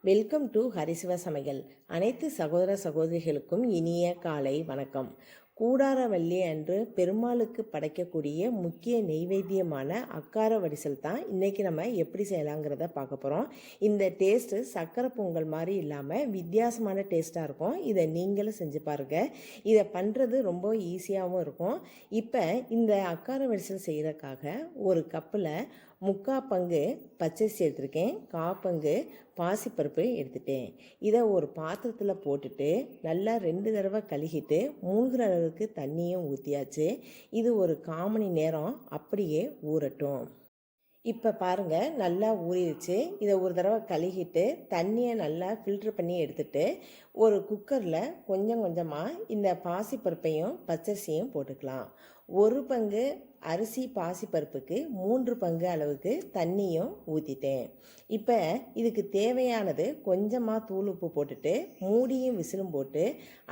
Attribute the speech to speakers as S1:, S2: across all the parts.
S1: Welcome to ஹரிசிவ சமையல். அனைத்து சகோதர சகோதரிகளுக்கும் இனிய காலை வணக்கம். கூடாரவள்ளி அன்று பெருமாளுக்கு படைக்கக்கூடிய முக்கிய நெய்வேத்தியமான அக்கார வடிசல் தான் இன்றைக்கி நம்ம எப்படி செய்யலாங்கிறத பார்க்க போகிறோம் இந்த டேஸ்ட்டு சக்கரை பொங்கல் மாதிரி இல்லாமல் வித்தியாசமான டேஸ்ட்டாக இருக்கும். இதை நீங்களும் செஞ்சு பாருங்கள் இதை பண்ணுறது ரொம்ப ஈஸியாகவும் இருக்கும். இப்போ இந்த அக்கார வடிசல் செய்கிறதுக்காக ஒரு கப்பில் முக்கா பங்கு பச்சரிசி எடுத்திருக்கேன். கா பங்கு பாசிப்பருப்பு எடுத்துட்டேன். இதை ஒரு பாத்திரத்தில் போட்டுட்டு நல்லா ரெண்டு தடவை கழுகிட்டு மூழ்கிற அளவுக்கு தண்ணியும் ஊற்றியாச்சு இது ஒரு காமணி நேரம் அப்படியே ஊறட்டும். இப்போ பாருங்கள் நல்லா ஊறிடுச்சு. இதை ஒரு தடவை கழுகிட்டு தண்ணியை நல்லா ஃபில்ட்ரு பண்ணி எடுத்துட்டு ஒரு குக்கரில் கொஞ்சம் கொஞ்சமாக இந்த பாசிப்பருப்பையும் பச்சரிசியும் போட்டுக்கலாம். ஒரு பங்கு அரிசி பாசிப்பருப்புக்கு மூன்று பங்கு அளவுக்கு தண்ணியும் ஊற்றிட்டேன் இப்போ இதுக்கு தேவையானது கொஞ்சமாக தூள் உப்பு போட்டுட்டு மூடியும் விசிலும் போட்டு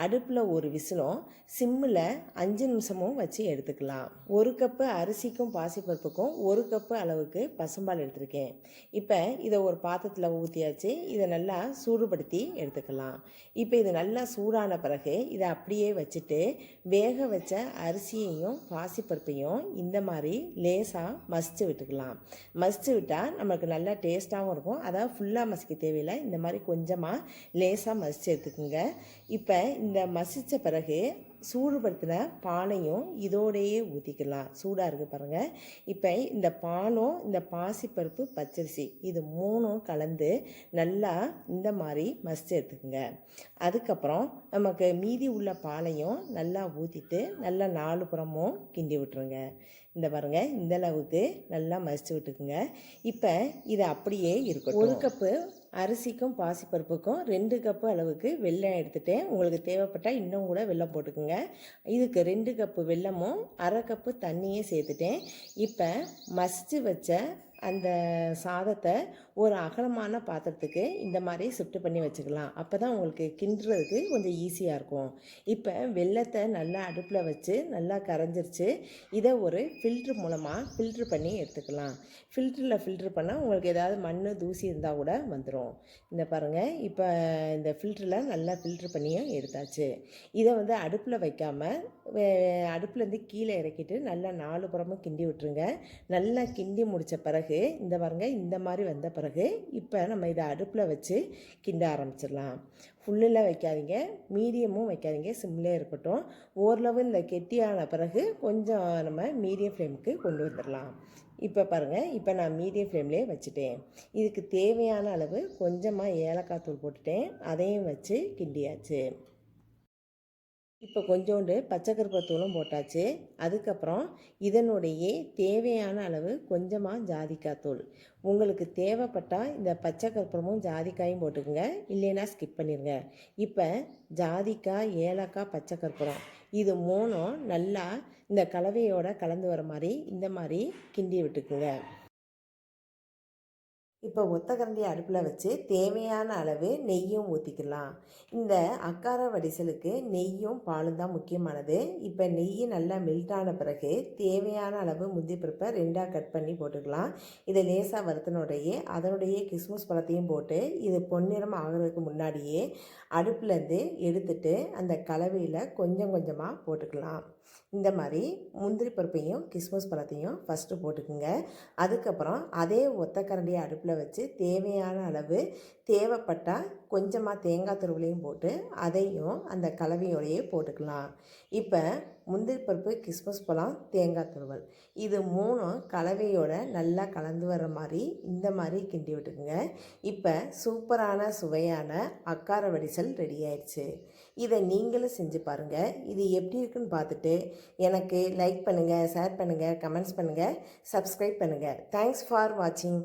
S1: அடுப்பில் ஒரு விசிலும் சிம்மில் அஞ்சு நிமிஷமும் வச்சு எடுத்துக்கலாம். ஒரு கப்பு அரிசிக்கும் பாசிப்பருப்புக்கும் ஒரு கப்பு அளவுக்கு பசும்பால் எடுத்திருக்கேன். இப்போ இதை ஒரு பாத்திரத்தில் ஊற்றியாச்சு இதை நல்லா சூடுபடுத்தி எடுத்துக்கலாம். இப்போ இது நல்லா சூடான பிறகு இதை அப்படியே வச்சுட்டு வேக வச்ச அரிசியையும் பாசிப்பருப்பையும் இந்த மாதிரி லேசாக மசிச்சு விட்டுக்கலாம். மசிச்சு விட்டால் நம்மளுக்கு நல்லா டேஸ்ட்டாகவும் இருக்கும். அதாவது ஃபுல்லாக மசிக்க தேவையில்லை. இந்த மாதிரி கொஞ்சமாக லேசாக மசிச்சு எடுத்துக்கோங்க. இப்போ இந்த மசித்த பிறகு சூடுபடுத்தின பானையும் இதோடையே ஊற்றிக்கலாம் சூடாக இருக்குது பாருங்கள் இப்போ இந்த பாலும் இந்த பாசிப்பருப்பு பச்சரிசி இது மூணும் கலந்து நல்லா இந்த மாதிரி மசிச்சு எடுத்துக்கோங்க. அதுக்கப்புறம் நமக்கு மீதி உள்ள பாலையும் நல்லா ஊற்றிட்டு நல்லா நாலு புறமும் கிண்டி விட்டுருங்க. இந்த பாருங்க இந்த அளவுக்கு நல்லா மசிச்சு விட்டுக்குங்க. இப்போ இது அப்படியே இருக்கும் ஒரு கப்பு அரிசிக்கும் பாசிப்பருப்புக்கும் ரெண்டு கப்பு அளவுக்கு வெல்லம் எடுத்துட்டேன். உங்களுக்கு தேவைப்பட்டால் இன்னும் கூட வெல்லம் போட்டுக்குங்க. இதுக்கு ரெண்டு கப்பு வெல்லமும் அரை கப்பு தண்ணியும் சேர்த்துட்டேன். இப்போ மசித்து வச்ச அந்த சாதத்தை ஒரு அகலமான பாத்திரத்துக்கு இந்த மாதிரி ஷிஃப்ட் பண்ணி வச்சுக்கலாம். அப்போ தான் உங்களுக்கு கிண்டுறதுக்கு கொஞ்சம் ஈஸியாக இருக்கும். இப்போ வெள்ளத்தை நல்லா அடுப்பில் வச்சு நல்லா கரைஞ்சிருச்சு. இதை ஒரு ஃபில்ட்ரு மூலமாக ஃபில்ட்ரு பண்ணி எடுத்துக்கலாம். ஃபில்டரில் ஃபில்ட்ரு பண்ணால் உங்களுக்கு ஏதாவது மண் தூசி இருந்தால் கூட வந்துடும் இந்த பாருங்கள் இப்போ இந்த ஃபில்டரில் நல்லா ஃபில்ட்ரு பண்ணியும் எடுத்தாச்சு. இதை வந்து அடுப்பில் வைக்காமல் அடுப்புலேருந்து கீழே இறக்கிட்டு நல்லா நாலு புறமும் கிண்டி விட்டுருங்க. நல்லா கிண்டி முடித்த பிறகு பிறகு இந்த பாருங்க இந்த மாதிரி வந்த பிறகு இப்போ நம்ம இதை அடுப்பில் வச்சு கிண்ட ஆரம்பிச்சிடலாம். ஃபுல்லில் வைக்காதீங்க. மீடியமும் வைக்காதீங்க. சிம்லே இருக்கட்டும். ஓரளவு இந்த கெட்டியான பிறகு கொஞ்சம் நம்ம மீடியம் ஃப்ளேமுக்கு கொண்டு வந்துடலாம். இப்போ பாருங்கள் இப்போ நான் மீடியம் ஃப்ளேம்லேயே வச்சுட்டேன். இதுக்கு தேவையான அளவு கொஞ்சமாக ஏலக்காய் தூள் போட்டுட்டேன். அதையும் வச்சு கிண்டியாச்சு. இப்போ கொஞ்சோண்டு பச்சைக்கருப்பத்தூளும் போட்டாச்சு. அதுக்கப்புறம் இதனுடைய தேவையான அளவு கொஞ்சமாக ஜாதிக்காய் தூள். உங்களுக்கு தேவைப்பட்டால் இந்த பச்சை ஜாதிக்காயும் போட்டுக்கோங்க. இல்லைன்னா ஸ்கிப் பண்ணிடுங்க இப்போ ஜாதிக்காய் ஏலக்காய் பச்சை இது மூணும் நல்லா இந்த கலவையோட கலந்து வர மாதிரி இந்த மாதிரி கிண்டி விட்டுக்குங்க. இப்போ ஒத்தக்கரண்டி அடுப்பில் வச்சு தேவையான அளவு நெய்யும் ஊற்றிக்கலாம் இந்த அக்கார வடிசலுக்கு நெய்யும் பாலும் தான் முக்கியமானது. இப்போ நெய் நல்லா மெல்ட் ஆன பிறகு தேவையான அளவு முந்தி பருப்பை ரெண்டாக கட் பண்ணி போட்டுக்கலாம். இதை லேசாக வறுத்தனுடைய அதனுடைய கிஸ்மிஸ் பழத்தையும் போட்டு இது பொன்னிறம் ஆகிறதுக்கு முன்னாடியே அடுப்புலேருந்து எடுத்துட்டு அந்த கலவையில் கொஞ்சம் கொஞ்சமாக போட்டுக்கலாம். இந்த மாதிரி முந்திரி பருப்பையும் கிஸ்மஸ் பழத்தையும் ஃபஸ்ட்டு போட்டுக்குங்க. அதுக்கப்புறம் அதே ஒத்தக்கரண்டியை அடுப்பில் வச்சு தேவையான அளவு தேவைப்பட்டால் கொஞ்சமாக தேங்காய் துருவலையும் போட்டு அதையும் அந்த கலவையோடையே போட்டுக்கலாம். இப்போ முந்திரி பருப்பு கிஸ்மஸ் பழம் தேங்காய் துருவல். இது மூணும் கலவையோட நல்லா கலந்து வர்ற மாதிரி இந்த மாதிரி கிண்டி விட்டுக்குங்க. இப்போ சூப்பரான சுவையான அக்கார வடிசல் ரெடி ஆயிடுச்சு. இதை நீங்களும் செஞ்சு பாருங்கள் இது எப்படி இருக்குன்னு பார்த்துட்டு எனக்கு லைக் பண்ணுங்கள் ஷேர் பண்ணுங்கள் கமெண்ட்ஸ் பண்ணுங்கள் சப்ஸ்கிரைப் பண்ணுங்கள் தேங்க்ஸ் ஃபார் வாட்சிங்